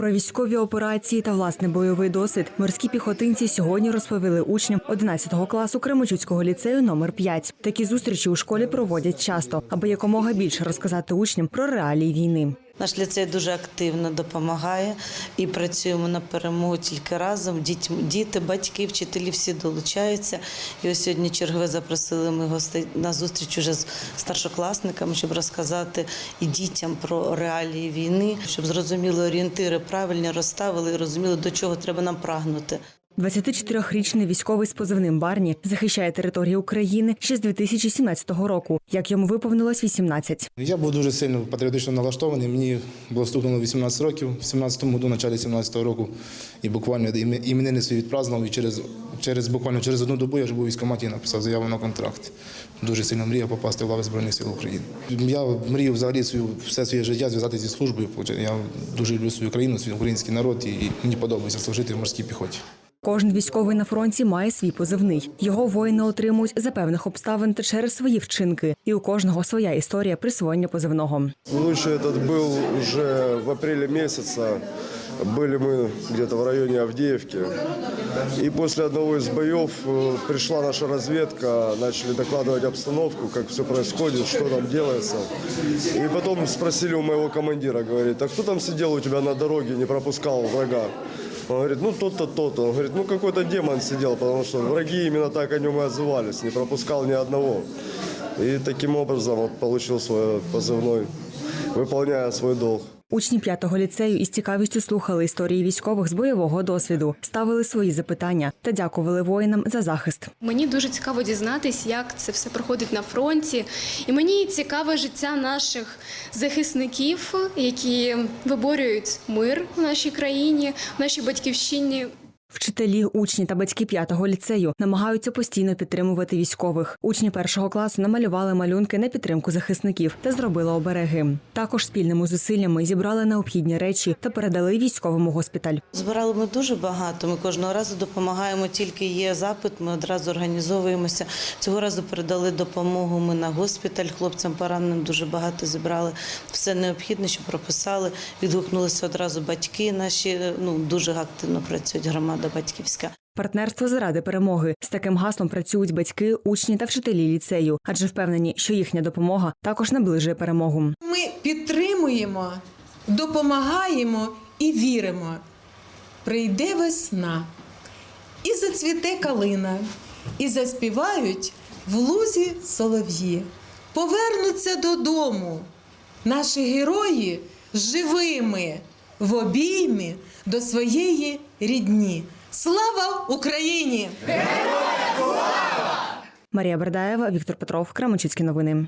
Про військові операції та власний бойовий досвід морські піхотинці сьогодні розповіли учням 11 класу Кремочуцького ліцею номер 5. Такі зустрічі у школі проводять часто, аби якомога більше розказати учням про реалії війни. Наш ліцей дуже активно допомагає і працюємо на перемогу тільки разом. Діти, батьки, вчителі всі долучаються. І ось сьогодні чергове запросили ми гостей на зустріч уже з старшокласниками, щоб розказати і дітям про реалії війни, щоб зрозуміли орієнтири, правильно розставили і розуміли, до чого треба нам прагнути. 24-річний військовий з позивним Барні захищає територію України ще з 2017 року, як йому виповнилось 18. Я був дуже сильно патріотично налаштований. Мені було стукнуло 18 років. В 17-му году, началі 17-го року, і буквально іме- іменини свої відпразнував. І через, через буквально через одну добу я вже був у військкоматі і написав заяву на контракт. Дуже сильно мріяв попасти в лави Збройних сил України. Я мрію взагалі свою, все своє життя зв'язати зі службою. Я дуже люблю свою країну, свій український народ, і мені подобається служити в морській піхоті. Кожен військовий на фронті має свій позивний. Його воїни отримують за певних обставин та через свої вчинки. І у кожного своя історія присвоєння позивного. Лучше этот был уже в апреле месяца. Были мы где-то в районе Авдеевки. И после одного из боев э, пришла наша разведка, начали докладывать обстановку, как все происходит, что там делается. И потом спросили у моего командира, говорит, а кто там сидел у тебя на дороге, не пропускал врага? Он говорит, ну тот-то, тот-то. Он говорит, ну какой-то демон сидел, потому что враги именно так о нем и отзывались, не пропускал ни одного. И таким образом вот получил свой позывной, выполняя свой долг. Учні п'ятого ліцею із цікавістю слухали історії військових з бойового досвіду, ставили свої запитання та дякували воїнам за захист. Мені дуже цікаво дізнатись, як це все проходить на фронті. І мені цікаве життя наших захисників, які виборюють мир в нашій країні, в нашій батьківщині. Вчителі, учні та батьки п'ятого ліцею намагаються постійно підтримувати військових. Учні першого класу намалювали малюнки на підтримку захисників та зробили обереги. Також спільними зусиллями зібрали необхідні речі та передали військовому госпіталь. Збирали ми дуже багато. Ми кожного разу допомагаємо, тільки є запит. Ми одразу організовуємося. Цього разу передали допомогу. Ми на госпіталь хлопцям пораненим дуже багато зібрали. Все необхідне, що прописали. Відгукнулися одразу батьки. Наші ну дуже активно працюють громада батьківська. Партнерство заради перемоги з таким гаслом працюють батьки, учні та вчителі ліцею, адже впевнені, що їхня допомога також наближує перемогу. Ми підтримуємо, допомагаємо і віримо. Прийде весна, і зацвіте калина, і заспівають в лузі солов'ї. Повернуться додому наші герої живими в обіймі до своєї рідні. Слава Україні! Марія Бердаєва, Віктор Петров, Кременчуцькі новини.